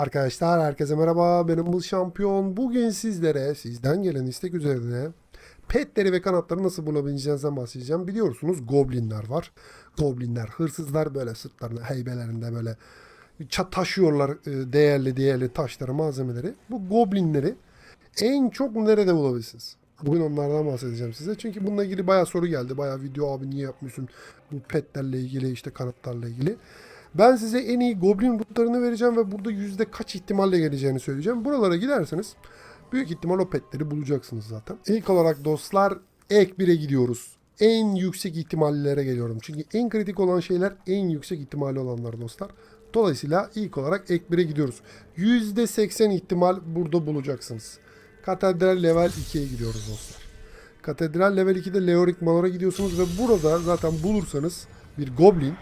Arkadaşlar herkese merhaba. Benim bu şampiyon. Bugün sizlere sizden gelen istek üzerine petleri ve kanatları nasıl bulabileceğinizden bahsedeceğim. Biliyorsunuz goblinler var. Goblinler, hırsızlar böyle sırtlarına, heybelerinde böyle taşıyorlar e, değerli değerli taşları, malzemeleri. Bu goblinleri en çok nerede bulabilirsiniz? Bugün onlardan bahsedeceğim size. Çünkü bununla ilgili bayağı soru geldi. Bayağı video abi niye yapmıyorsun bu petlerle ilgili işte kanatlarla ilgili. Ben size en iyi goblin rutlarını vereceğim ve burada yüzde kaç ihtimalle geleceğini söyleyeceğim. Buralara giderseniz büyük ihtimal o petleri bulacaksınız zaten. İlk olarak dostlar ek 1'e gidiyoruz. En yüksek ihtimallere geliyorum. Çünkü en kritik olan şeyler en yüksek ihtimali olanlar dostlar. Dolayısıyla ilk olarak ek 1'e gidiyoruz. %80 ihtimal burada bulacaksınız. Katedral level 2'ye gidiyoruz dostlar. Katedral level 2'de Leoric Manor'a gidiyorsunuz ve burada zaten bulursanız bir goblin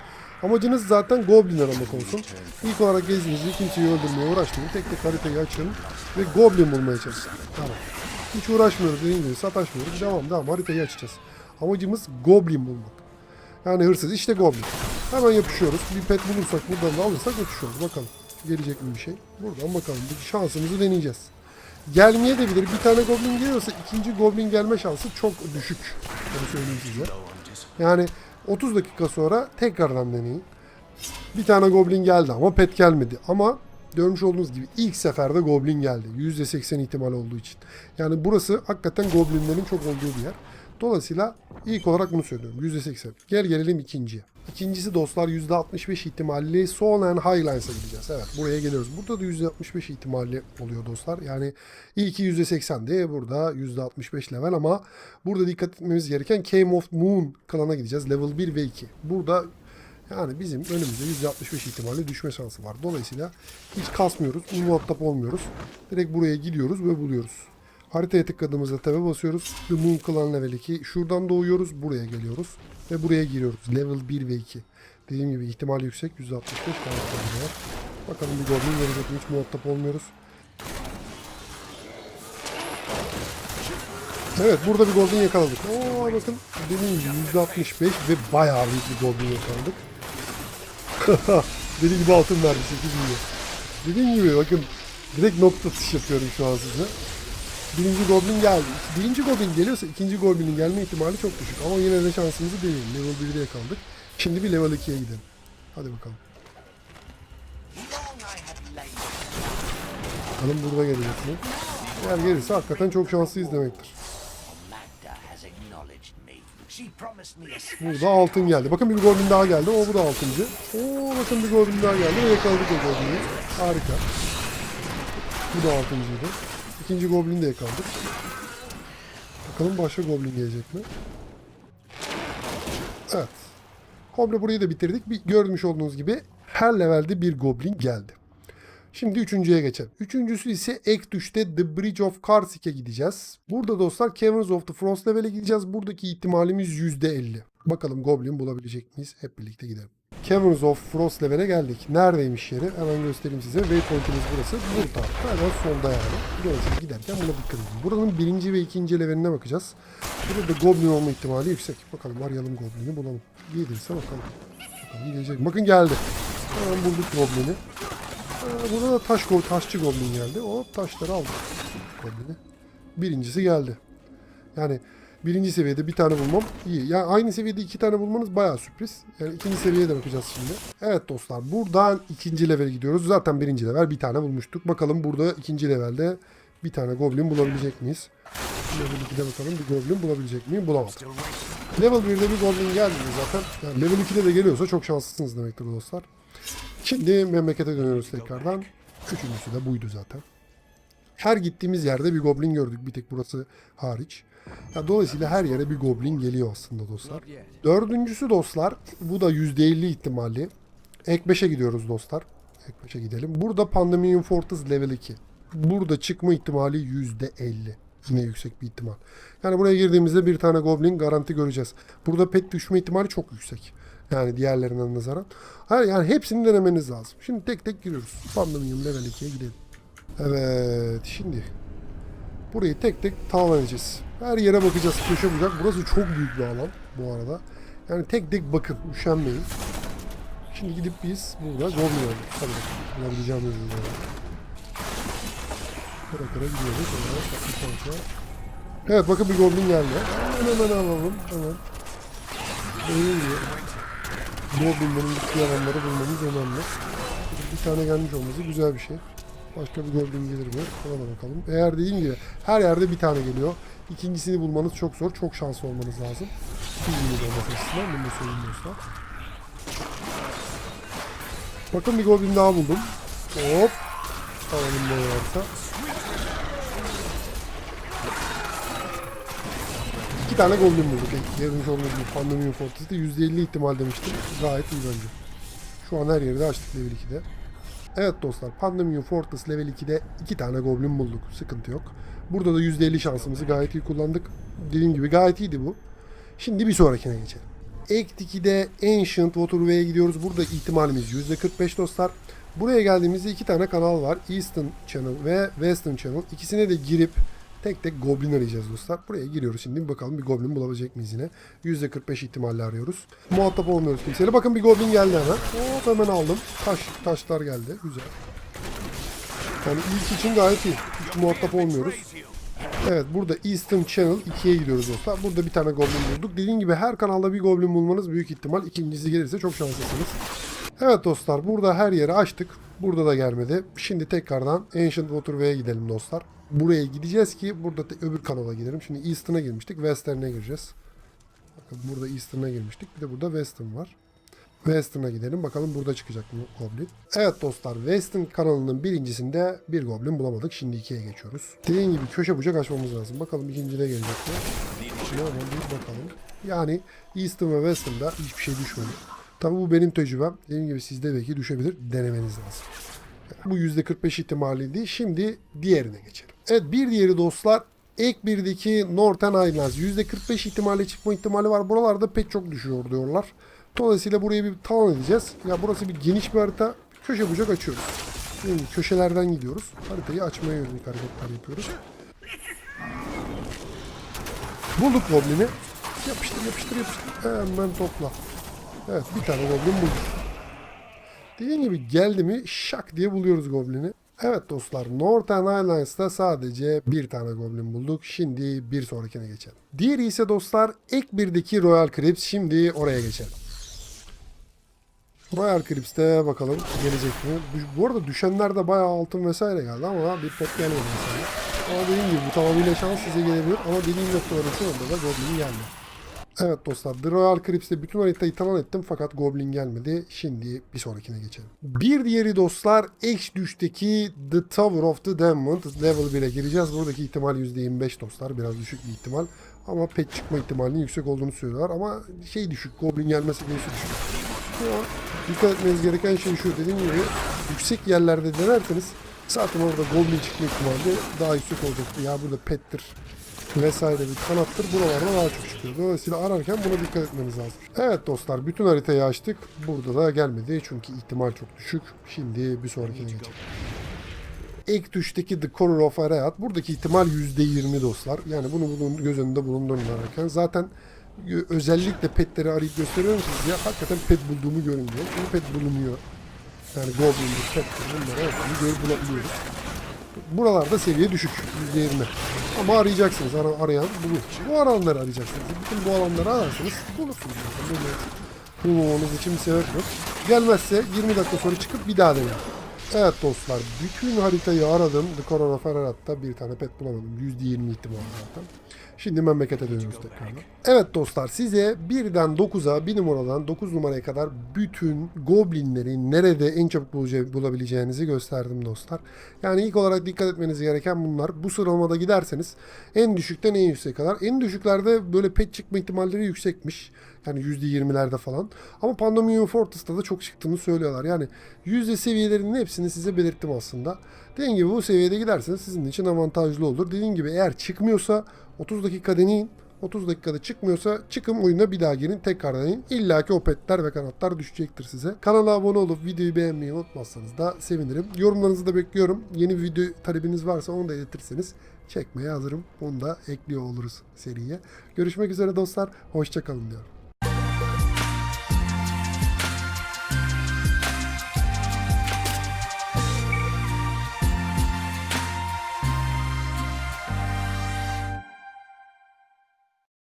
Amacınız zaten goblin aramak olsun. İlk olarak gezinizi kimseyi öldürmeye uğraşmayın. Tek tek haritayı açın ve goblin bulmaya çalışın. Tamam. Hiç uğraşmıyoruz dediğim gibi sataşmıyoruz. Devam devam haritayı açacağız. Amacımız goblin bulmak. Yani hırsız işte goblin. Hemen yapışıyoruz. Bir pet bulursak buradan da alırsak yapışıyoruz. Bakalım gelecek mi bir şey. Buradan bakalım. Bir şansımızı deneyeceğiz. Gelmeye de bilir. Bir tane goblin geliyorsa ikinci goblin gelme şansı çok düşük. Onu söyleyeyim size. Yani 30 dakika sonra tekrardan deneyin. Bir tane goblin geldi ama pet gelmedi. Ama görmüş olduğunuz gibi ilk seferde goblin geldi. %80 ihtimal olduğu için. Yani burası hakikaten goblinlerin çok olduğu bir yer. Dolayısıyla ilk olarak bunu söylüyorum. %80. Gel gelelim ikinciye. İkincisi dostlar %65 ihtimalli Soul and Highlines'a gideceğiz. Evet buraya geliyoruz. Burada da %65 ihtimalli oluyor dostlar. Yani ilki %80'di. Burada %65 level ama burada dikkat etmemiz gereken Came of Moon klan'a gideceğiz. Level 1 ve 2. Burada yani bizim önümüzde %65 ihtimalle düşme şansı var. Dolayısıyla hiç kasmıyoruz, muhatap olmuyoruz. Direkt buraya gidiyoruz ve buluyoruz. Haritaya tıkladığımızda tabe basıyoruz. The Moon Clan level 2. Şuradan doğuyoruz, buraya geliyoruz. Ve buraya giriyoruz. Level 1 ve 2. Dediğim gibi ihtimal yüksek. %65 karakterimiz var. Bakalım bir goblin gelecek mi? Hiç muhatap olmuyoruz. Evet burada bir goblin yakaladık. Oo bakın dediğim gibi %65 ve bayağı büyük bir goblin yakaladık. Deli gibi altın verdi 8 milyon. Dediğim gibi bakın direkt nokta atış yapıyorum şu an size. Birinci goblin geldi. Birinci goblin geliyorsa ikinci goblinin gelme ihtimali çok düşük. Ama yine de şansımızı deneyelim. Level 1'de yakaladık. Şimdi bir level 2'ye gidelim. Hadi bakalım. Bakalım burada gelecek mi? Eğer gelirse hakikaten çok şanslıyız demektir. Burada altın geldi. Bakın bir goblin daha geldi. O bu da altıncı. Oo bakın bir goblin daha geldi ve yakaladık o goblini. Harika. Bu da altıncıydı. İkinci goblini de yakaladık. Bakalım başka goblin gelecek mi? Evet. Komple burayı da bitirdik. Bir görmüş olduğunuz gibi her levelde bir goblin geldi. Şimdi üçüncüye geçelim. Üçüncüsü ise ek düşte The Bridge of Karsik'e gideceğiz. Burada dostlar Caverns of the Frost level'e gideceğiz. Buradaki ihtimalimiz %50. Bakalım Goblin bulabilecek miyiz? Hep birlikte gidelim. Caverns of Frost level'e geldik. Neredeymiş yeri? Hemen göstereyim size. Waypoint'imiz burası. Bu tarafta hemen solda yani. Dolayısıyla giderken buna dikkat edin. Buranın birinci ve ikinci leveline bakacağız. Burada da Goblin olma ihtimali yüksek. Bakalım arayalım Goblin'i bulalım. Gelirse bakalım. Bakalım gelecek. Bakın geldi. Hemen bulduk Goblin'i. Ee, Burada da taş taşçı goblin geldi. O taşları aldı. Goblini. Birincisi geldi. Yani birinci seviyede bir tane bulmam iyi. Yani aynı seviyede iki tane bulmanız bayağı sürpriz. Yani ikinci seviyeye de bakacağız şimdi. Evet dostlar buradan ikinci level gidiyoruz. Zaten birinci level bir tane bulmuştuk. Bakalım burada ikinci levelde bir tane goblin bulabilecek miyiz? Level 2'de bakalım bir goblin bulabilecek miyim? Bulamadım. Level 1'de bir goblin geldi zaten. Yani level 2'de de geliyorsa çok şanslısınız demektir dostlar. Şimdi memlekete dönüyoruz tekrardan. Üçüncüsü de buydu zaten. Her gittiğimiz yerde bir goblin gördük. Bir tek burası hariç. Ya dolayısıyla her yere bir goblin geliyor aslında dostlar. Dördüncüsü dostlar. Bu da %50 ihtimali. Ek 5'e gidiyoruz dostlar. Ek 5'e gidelim. Burada Pandemonium Fortress level 2. Burada çıkma ihtimali %50. Yine yüksek bir ihtimal. Yani buraya girdiğimizde bir tane goblin garanti göreceğiz. Burada pet düşme ihtimali çok yüksek. Yani diğerlerinden nazaran. Yani hepsini denemeniz lazım. Şimdi tek tek giriyoruz. Pandemonium level 2'ye gidelim. Evet şimdi burayı tek tek tamam edeceğiz. Her yere bakacağız köşe bucak. Burası çok büyük bir alan bu arada. Yani tek tek bakın üşenmeyin. Şimdi gidip biz burada goblin alıyoruz. Hadi bakalım. Bulabileceğimiz üzere. Kıra kıra gidiyoruz. Evet, bakın bir goblin geldi. Hemen hemen alalım. Hemen. Gibi goblinlerin gittiği alanları bulmamız önemli. Bir tane gelmiş olması güzel bir şey. Başka bir goblin gelir mi? Ona bakalım. Eğer dediğim gibi her yerde bir tane geliyor. İkincisini bulmanız çok zor. Çok şanslı olmanız lazım. Bilginiz olması açısından. Bunu dostlar. Bakın bir goblin daha buldum. Hop. Alalım ne varsa. İki tane goblin bulduk. Yarınca olduğu gibi Pandemium Fortress'te %50 ihtimal demiştim. Gayet iyi bence. Şu an her yeri de açtık level 2'de. Evet dostlar Pandemium Fortress level 2'de iki tane goblin bulduk. Sıkıntı yok. Burada da %50 şansımızı gayet iyi kullandık. Dediğim gibi gayet iyiydi bu. Şimdi bir sonrakine geçelim. Act 2'de Ancient Waterway'e gidiyoruz. Burada ihtimalimiz %45 dostlar. Buraya geldiğimizde iki tane kanal var. Eastern Channel ve Western Channel. İkisine de girip tek tek goblin arayacağız dostlar. Buraya giriyoruz şimdi bir bakalım bir goblin bulabilecek miyiz yine. %45 ihtimalle arıyoruz. Muhatap olmuyoruz kimseyle. Bakın bir goblin geldi hemen. Hop hemen aldım. Taş, taşlar geldi. Güzel. Yani ilk için gayet iyi. Hiç muhatap olmuyoruz. Evet burada Eastern Channel 2'ye gidiyoruz dostlar. Burada bir tane goblin bulduk. Dediğim gibi her kanalda bir goblin bulmanız büyük ihtimal. İkincisi gelirse çok şanslısınız. Evet dostlar burada her yeri açtık. Burada da gelmedi. Şimdi tekrardan Ancient Waterway'e gidelim dostlar. Buraya gideceğiz ki burada te- öbür kanala gidelim. Şimdi Eastern'a girmiştik. Western'e gireceğiz. Bakın burada Eastern'a girmiştik. Bir de burada Western var. Western'a gidelim. Bakalım burada çıkacak mı Goblin. Evet dostlar Western kanalının birincisinde bir Goblin bulamadık. Şimdi ikiye geçiyoruz. Dediğim gibi köşe bucak açmamız lazım. Bakalım ikincide gelecek mi? Şuna hemen bir bakalım. Yani Eastern ve Western'da hiçbir şey düşmedi. Tabi bu benim tecrübem. Dediğim gibi sizde belki düşebilir. Denemeniz lazım. Bu %45 ihtimaliydi. Şimdi diğerine geçelim. Evet bir diğeri dostlar Ek 1'deki Northern Islands %45 ihtimalle çıkma ihtimali var. Buralarda pek çok düşüyor diyorlar. Dolayısıyla burayı bir talan edeceğiz. Ya burası bir geniş bir harita. Köşe bucak açıyoruz. Şimdi köşelerden gidiyoruz. Haritayı açmaya yönelik hareketler yapıyoruz. Bulduk Goblin'i. Yapıştır yapıştır yapıştır. Hemen topla. Evet bir tane Goblin bulduk. Dediğim gibi geldi mi şak diye buluyoruz Goblin'i. Evet dostlar Northern Islands'ta sadece bir tane Goblin bulduk. Şimdi bir sonrakine geçelim. Diğeri ise dostlar ek birdeki Royal Crypt. Şimdi oraya geçelim. Royal Crypt'te bakalım gelecek mi? Bu- arada düşenlerde bayağı altın vesaire geldi ama bir pek gelmedi mesela. Ama dediğim gibi bu tamamıyla şans size gelebilir. Ama dediğim noktaların sonunda da Goblin geldi. Evet dostlar The Royal Crypt'te bütün haritayı talan ettim fakat Goblin gelmedi. Şimdi bir sonrakine geçelim. Bir diğeri dostlar X-Düş'teki The Tower of the Damned Level 1'e gireceğiz. Buradaki ihtimal %25 dostlar. Biraz düşük bir ihtimal. Ama pet çıkma ihtimalinin yüksek olduğunu söylüyorlar. Ama şey düşük. Goblin gelmesi sayısı düşük. Ama dikkat etmeniz gereken şey şu. Dediğim gibi yüksek yerlerde denerseniz zaten orada Goblin çıkma ihtimali daha yüksek olacaktır. Ya burada pettir vesaire bir kanattır. Buralarda daha çok çıkıyor. Dolayısıyla ararken buna dikkat etmeniz lazım. Evet dostlar bütün haritayı açtık. Burada da gelmedi çünkü ihtimal çok düşük. Şimdi bir sonrakine geçelim. Ek tuştaki The Corner of Araat. Buradaki ihtimal %20 dostlar. Yani bunu göz önünde bulundurun ararken. Zaten özellikle petleri arayıp gösteriyorum size. Hakikaten pet bulduğumu görün diye. Çünkü pet bulunuyor. Yani Goblin'dir, pettir bunları hepsini görüp bulabiliyoruz. Buralarda seviye düşük. %20. Ama arayacaksınız. Ara, arayan bulur. Bu alanları arayacaksınız. Bütün bu alanları ararsanız bulursunuz. zaten. Bulmamanız için bir sebep yok. Gelmezse 20 dakika sonra çıkıp bir daha deneyin. Evet dostlar. Bütün haritayı aradım. The Corona Ferrarat'ta bir tane pet bulamadım. %20 ihtimal zaten. Şimdi memlekete dönüyoruz tekrardan. Evet dostlar size birden 9'a bir numaradan 9 numaraya kadar bütün goblinleri nerede en çabuk bulabileceğinizi gösterdim dostlar. Yani ilk olarak dikkat etmeniz gereken bunlar. Bu sıralamada giderseniz en düşükten en yükseğe kadar. En düşüklerde böyle pet çıkma ihtimalleri yüksekmiş. Yani %20'lerde falan. Ama Pandemium Fortress'ta da çok çıktığını söylüyorlar. Yani yüzde seviyelerinin hepsini size belirttim aslında. Dediğim gibi bu seviyede giderseniz sizin için avantajlı olur. Dediğim gibi eğer çıkmıyorsa 30 dakika deneyin. 30 dakikada çıkmıyorsa çıkın oyuna bir daha girin tekrar deneyin. İlla ki o petler ve kanatlar düşecektir size. Kanala abone olup videoyu beğenmeyi unutmazsanız da sevinirim. Yorumlarınızı da bekliyorum. Yeni bir video talebiniz varsa onu da iletirseniz çekmeye hazırım. Onu da ekliyor oluruz seriye. Görüşmek üzere dostlar. Hoşçakalın diyorum.